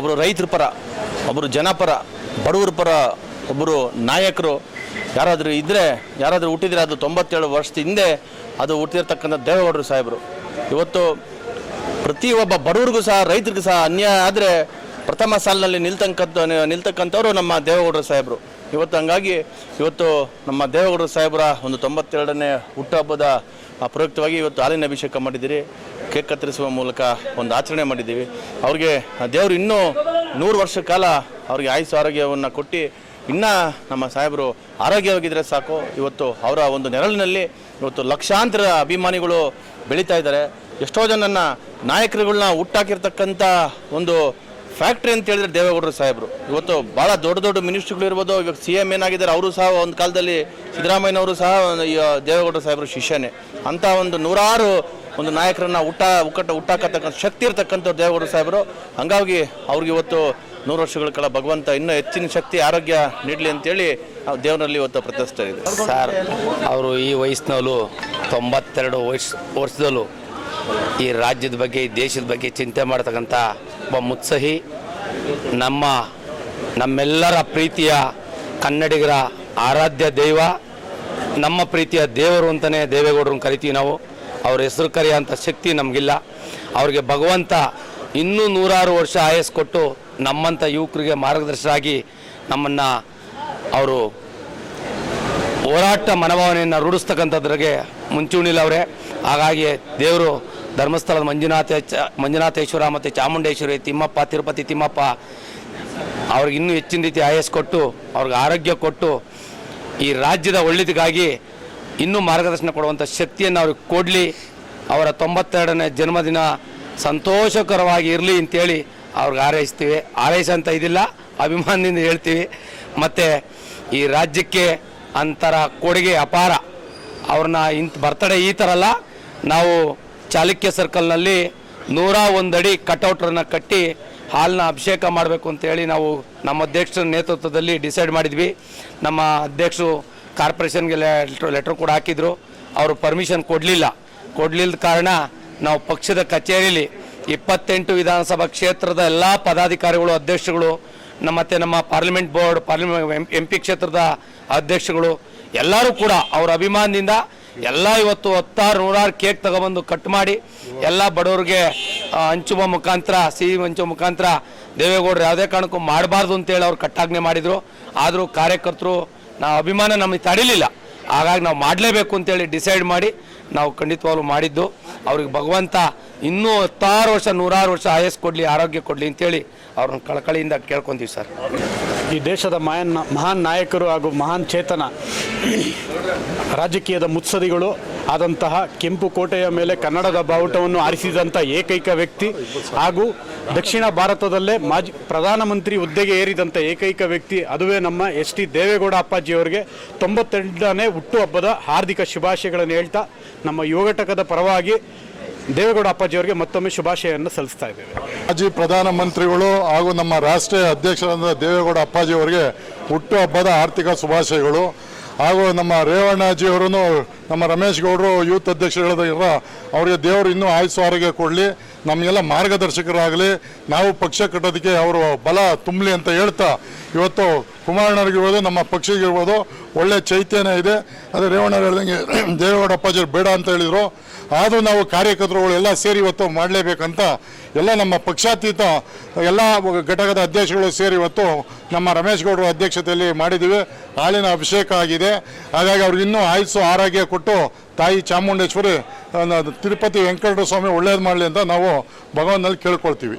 ಒಬ್ಬರು ರೈತರ ಪರ ಒಬ್ಬರು ಜನಪರ ಬಡವರ ಪರ ಒಬ್ಬರು ನಾಯಕರು, ಯಾರಾದರೂ ಇದ್ದರೆ ಯಾರಾದರೂ ಹುಟ್ಟಿದರೆ ಅದು ತೊಂಬತ್ತೇಳು ವರ್ಷದ ಹಿಂದೆ ಅದು ಹುಟ್ಟಿರ್ತಕ್ಕಂಥ ದೇವೇಗೌಡರು ಸಾಹೇಬರು. ಇವತ್ತು ಪ್ರತಿಯೊಬ್ಬ ಬಡವ್ರಿಗೂ ಸಹ, ರೈತರಿಗೂ ಸಹ ಅನ್ಯಾಯ ಆದರೆ ಪ್ರಥಮ ಸಾಲಿನಲ್ಲಿ ನಿಲ್ತಕ್ಕಂಥ ನಿಲ್ತಕ್ಕಂಥವ್ರು ನಮ್ಮ ದೇವೇಗೌಡರು ಸಾಹೇಬರು. ಇವತ್ತು ಹಂಗಾಗಿ, ಇವತ್ತು ನಮ್ಮ ದೇವೇಗೌಡರು ಸಾಹೇಬರ ಒಂದು ತೊಂಬತ್ತೆರಡನೇ ಹುಟ್ಟುಹಬ್ಬದ ಪ್ರಯುಕ್ತವಾಗಿ ಇವತ್ತು ಹಾಲಿನ ಅಭಿಷೇಕ ಮಾಡಿದ್ದೀರಿ. ಕೇಕ್ ಕತ್ತರಿಸುವ ಮೂಲಕ ಒಂದು ಆಚರಣೆ ಮಾಡಿದ್ದೀವಿ. ಅವ್ರಿಗೆ ದೇವರು ಇನ್ನೂ ನೂರು ವರ್ಷ ಕಾಲ ಅವ್ರಿಗೆ ಆಯುಸ್ ಆರೋಗ್ಯವನ್ನು ಕೊಟ್ಟು ಇನ್ನೂ ನಮ್ಮ ಸಾಹೇಬರು ಆರೋಗ್ಯವಾಗಿದ್ದರೆ ಸಾಕು. ಇವತ್ತು ಅವರ ಒಂದು ನೆರಳಿನಲ್ಲಿ ಇವತ್ತು ಲಕ್ಷಾಂತರ ಅಭಿಮಾನಿಗಳು ಬೆಳೀತಾ ಇದ್ದಾರೆ. ಎಷ್ಟೋ ಜನನ್ನ ನಾಯಕರುಗಳನ್ನ ಹುಟ್ಟಾಕಿರ್ತಕ್ಕಂಥ ಒಂದು ಫ್ಯಾಕ್ಟ್ರಿ ಅಂತ ಹೇಳಿದ್ರೆ ದೇವೇಗೌಡರು ಸಾಹೇಬರು. ಇವತ್ತು ಭಾಳ ದೊಡ್ಡ ದೊಡ್ಡ ಮಿನಿಸ್ಟ್ರಿಗಳು ಇರ್ಬೋದು, ಇವಾಗ ಸಿ ಎಂ ಏನಾಗಿದ್ದಾರೆ ಅವರು ಸಹ ಒಂದು ಕಾಲದಲ್ಲಿ ಸಿದ್ದರಾಮಯ್ಯನವರು ಸಹ ದೇವೇಗೌಡರು ಸಾಹೇಬರು ಶಿಷ್ಯನೇ. ಅಂಥ ಒಂದು ನೂರಾರು ಒಂದು ನಾಯಕರನ್ನ ಹುಟ್ಟ ಹುಕ್ಕಟ್ಟ ಹುಟ್ಟಾಕತಕ್ಕಂಥ ಶಕ್ತಿ ಇರ್ತಕ್ಕಂಥ ದೇವೇಗೌಡರು ಸಾಹೇಬರು. ಹಂಗಾಗಿ ಅವ್ರಿಗೆ ಇವತ್ತು ನೂರು ವರ್ಷಗಳ ಕಾಲ ಭಗವಂತ ಇನ್ನೂ ಹೆಚ್ಚಿನ ಶಕ್ತಿ, ಆರೋಗ್ಯ ನೀಡಲಿ ಅಂತೇಳಿ ನಾವು ದೇವರಲ್ಲಿ ಇವತ್ತು ಪ್ರತಿಷ್ಠಿತ ಸರ್ ಅವರು ಈ ವಯಸ್ಸಿನಲ್ಲೂ ತೊಂಬತ್ತೆರಡು ವಯಸ್ಸು ವರ್ಷದಲ್ಲೂ ಈ ರಾಜ್ಯದ ಬಗ್ಗೆ, ದೇಶದ ಬಗ್ಗೆ ಚಿಂತೆ ಮಾಡ್ತಕ್ಕಂಥ ಒಬ್ಬ ಮುತ್ಸಹಿ ನಮ್ಮ, ನಮ್ಮೆಲ್ಲರ ಪ್ರೀತಿಯ ಕನ್ನಡಿಗರ ಆರಾಧ್ಯ ದೈವ, ನಮ್ಮ ಪ್ರೀತಿಯ ದೇವರು ಅಂತಲೇ ದೇವೇಗೌಡರನ್ನ ಕರಿತೀವಿ ನಾವು. ಅವ್ರ ಹೆಸರು ಕರೆಯೋಂಥ ಶಕ್ತಿ ನಮಗಿಲ್ಲ. ಅವ್ರಿಗೆ ಭಗವಂತ ಇನ್ನೂ ನೂರಾರು ವರ್ಷ ಆಯಸ್ ಕೊಟ್ಟು ನಮ್ಮಂಥ ಯುವಕರಿಗೆ ಮಾರ್ಗದರ್ಶಿಯಾಗಿ ನಮ್ಮನ್ನು ಅವರು ಹೋರಾಟ ಮನೋಭಾವನೆಯನ್ನು ರೂಢಿಸ್ತಕ್ಕಂಥದ್ರಿಗೆ ಮುಂಚೂಣಿಲವ್ರೆ ಹಾಗಾಗಿ ದೇವರು ಧರ್ಮಸ್ಥಳದ ಮಂಜುನಾಥ, ಮಂಜುನಾಥೇಶ್ವರ ಮತ್ತು ಚಾಮುಂಡೇಶ್ವರಿ, ತಿಮ್ಮಪ್ಪ, ತಿರುಪತಿ ತಿಮ್ಮಪ್ಪ, ಅವ್ರಿಗೆ ಇನ್ನೂ ಹೆಚ್ಚಿನ ರೀತಿ ಆಯಸ್ ಕೊಟ್ಟು, ಅವ್ರಿಗೆ ಆರೋಗ್ಯ ಕೊಟ್ಟು, ಈ ರಾಜ್ಯದ ಒಳ್ಳೆಯದಕ್ಕಾಗಿ ಇನ್ನೂ ಮಾರ್ಗದರ್ಶನ ಕೊಡುವಂಥ ಶಕ್ತಿಯನ್ನು ಅವ್ರಿಗೆ ಕೊಡಲಿ. ಅವರ ತೊಂಬತ್ತೆರಡನೇ ಜನ್ಮದಿನ ಸಂತೋಷಕರವಾಗಿ ಇರಲಿ ಅಂತೇಳಿ ಅವ್ರಿಗೆ ಹಾರೈಸ್ತೀವಿ. ಅಂತ ಇದಿಲ್ಲ, ಅಭಿಮಾನದಿಂದ ಹೇಳ್ತೀವಿ. ಮತ್ತು ಈ ರಾಜ್ಯಕ್ಕೆ ಅಂತರ ಕೊಡುಗೆ ಅಪಾರ. ಅವ್ರನ್ನ ಇಂಥ ಬರ್ತಡೇ ಈ ಥರ ಅಲ್ಲ, ನಾವು ಚಾಲುಕ್ಯ ಸರ್ಕಲ್ನಲ್ಲಿ ನೂರ ಒಂದಡಿ ಕಟೌಟ್ರನ್ನು ಕಟ್ಟಿ ಹಾಲನ್ನ ಅಭಿಷೇಕ ಮಾಡಬೇಕು ಅಂತೇಳಿ ನಾವು ನಮ್ಮ ಅಧ್ಯಕ್ಷರ ನೇತೃತ್ವದಲ್ಲಿ ಡಿಸೈಡ್ ಮಾಡಿದ್ವಿ. ನಮ್ಮ ಅಧ್ಯಕ್ಷರು ಕಾರ್ಪೊರೇಷನ್ಗೆ ಲೆಟ್ರ್ ಲೆಟ್ರ್ ಕೂಡ ಹಾಕಿದ್ರು. ಅವರು ಪರ್ಮಿಷನ್ ಕೊಡಲಿಲ್ಲ. ಕೊಡಲಿಲ್ಲದ ಕಾರಣ ನಾವು ಪಕ್ಷದ ಕಚೇರಿಯಲ್ಲಿ ಇಪ್ಪತ್ತೆಂಟು ವಿಧಾನಸಭಾ ಕ್ಷೇತ್ರದ ಎಲ್ಲ ಪದಾಧಿಕಾರಿಗಳು ಅಧ್ಯಕ್ಷಗಳು ಮತ್ತು ನಮ್ಮ parliament board parliament M P ಕ್ಷೇತ್ರದ ಅಧ್ಯಕ್ಷಗಳು ಎಲ್ಲರೂ ಕೂಡ ಅವರ ಅಭಿಮಾನದಿಂದ ಎಲ್ಲ ಇವತ್ತು ಹತ್ತಾರು ನೂರಾರು ಕೇಕ್ ತಗೊಬಂದು ಕಟ್ ಮಾಡಿ, ಎಲ್ಲ ಬಡವ್ರಿಗೆ ಹಂಚುವ ಮುಖಾಂತರ, ಸಿಹಿ ಹಂಚುವ ಮುಖಾಂತರ ದೇವೇಗೌಡರು ಯಾವುದೇ ಕಾರಣಕ್ಕೂ ಮಾಡಬಾರ್ದು ಅಂತೇಳಿ ಅವ್ರು ಕಟ್ಟಾಜ್ಞೆ ಮಾಡಿದರು. ಆದರೂ ಕಾರ್ಯಕರ್ತರು, ನಾವು ಅಭಿಮಾನ ನಮಗೆ ತಡಿಲಿಲ್ಲ. ಹಾಗಾಗಿ ನಾವು ಮಾಡಲೇಬೇಕು ಅಂತೇಳಿ ಡಿಸೈಡ್ ಮಾಡಿ, ನಾವು ಖಂಡಿತವಾಗ್ಲೂ ಮಾಡಿದ್ದು. ಅವ್ರಿಗೆ ಭಗವಂತ ಇನ್ನೂ ಹತ್ತಾರು ವರ್ಷ, ನೂರಾರು ವರ್ಷ ಆಯಸ್ ಕೊಡಲಿ, ಆರೋಗ್ಯ ಕೊಡಲಿ ಅಂತೇಳಿ ಅವ್ರನ್ನ ಕಳಕಳಿಯಿಂದ ಕೇಳ್ಕೊಂತೀವಿ ಸರ್. ಈ ದೇಶದ ಮಹಾನ್ ಮಹಾನ್ ನಾಯಕರು ಹಾಗೂ ಮಹಾನ್ ಚೇತನ, ರಾಜಕೀಯದ ಮುತ್ಸದಿಗಳು ಆದಂತಹ ಕೆಂಪು ಕೋಟೆಯ ಮೇಲೆ ಕನ್ನಡದ ಬಾವುಟವನ್ನು ಆರಿಸಿದಂಥ ಏಕೈಕ ವ್ಯಕ್ತಿ ಹಾಗೂ ದಕ್ಷಿಣ ಭಾರತದಲ್ಲೇ ಮಾಜಿ ಪ್ರಧಾನಮಂತ್ರಿ ಹುದ್ದೆಗೆ ಏರಿದಂಥ ಏಕೈಕ ವ್ಯಕ್ತಿ, ಅದುವೇ ನಮ್ಮ ಎಸ್ ಟಿ ದೇವೇಗೌಡ ಅಪ್ಪಾಜಿಯವರಿಗೆ ತೊಂಬತ್ತೆಂಟನೇ ಹುಟ್ಟುಹಬ್ಬದ ಹಾರ್ದಿಕ ಶುಭಾಶಯಗಳನ್ನು ಹೇಳ್ತಾ ನಮ್ಮ ಯುವ ಪರವಾಗಿ ದೇವೇಗೌಡ ಅಪ್ಪಾಜಿಯವರಿಗೆ ಮತ್ತೊಮ್ಮೆ ಶುಭಾಶಯವನ್ನು ಸಲ್ಲಿಸ್ತಾ ಇದ್ದೇವೆ. ಮಾಜಿ ಪ್ರಧಾನಮಂತ್ರಿಗಳು ಹಾಗೂ ನಮ್ಮ ರಾಷ್ಟ್ರೀಯ ಅಧ್ಯಕ್ಷರಾದ ದೇವೇಗೌಡ ಅಪ್ಪಾಜಿ ಅವರಿಗೆ ಹುಟ್ಟುಹಬ್ಬದ ಆರ್ಥಿಕ ಶುಭಾಶಯಗಳು. ಹಾಗೂ ನಮ್ಮ ರೇವಣ್ಣಜಿಯವರು ನಮ್ಮ ರಮೇಶ್ ಗೌಡರು, ಯೂತ್ ಅಧ್ಯಕ್ಷರಾದ ಅವರಿಗೆ ದೇವರು ಇನ್ನೂ ಆಯುಸ್ಸು ಆರೋಗ್ಯ ಕೊಡಲಿ. ನಮಗೆಲ್ಲ ಮಾರ್ಗದರ್ಶಕರಾಗಲಿ. ನಾವು ಪಕ್ಷ ಕಟ್ಟೋದಕ್ಕೆ ಅವರು ಬಲ ತುಂಬಲಿ ಅಂತ ಹೇಳ್ತಾ, ಇವತ್ತು ಕುಮಾರಣ್ಣರಿಗಿರ್ಬೋದು, ನಮ್ಮ ಪಕ್ಷಗಿರ್ಬೋದು, ಒಳ್ಳೆ ಚೈತನ್ಯ ಇದೆ. ಅದೇ ರೇವಣ್ಣರು ಹೇಳ್ದಂಗೆ, ದೇವೇಗೌಡ ಅಪ್ಪಾಜಿ ಬೇಡ ಅಂತ ಹೇಳಿದರು. ಆದರೂ ನಾವು ಕಾರ್ಯಕರ್ತರುಗಳು ಎಲ್ಲ ಸೇರಿ ಇವತ್ತು ಮಾಡಲೇಬೇಕಂತ ಎಲ್ಲ ನಮ್ಮ ಪಕ್ಷಾತೀತ ಎಲ್ಲ ಘಟಕದ ಅಧ್ಯಕ್ಷಗಳು ಸೇರಿ ಇವತ್ತು ನಮ್ಮ ರಮೇಶ್ ಗೌಡರು ಅಧ್ಯಕ್ಷತೆಯಲ್ಲಿ ಮಾಡಿದ್ದೀವಿ. ಹಾಲಿನ ಅಭಿಷೇಕ ಆಗಿದೆ. ಹಾಗಾಗಿ ಅವ್ರಿಗೆ ಇನ್ನೂ ಆಯುಸ್ಸು ಆರೋಗ್ಯ ಕೊಟ್ಟು ತಾಯಿ ಚಾಮುಂಡೇಶ್ವರಿ ತಿರುಪತಿ ವೆಂಕಟರ ಸ್ವಾಮಿ ಒಳ್ಳೇದು ಮಾಡಲಿ ಅಂತ ನಾವು ಭಗವಾನಲ್ಲಿ ಕೇಳ್ಕೊಳ್ತೀವಿ.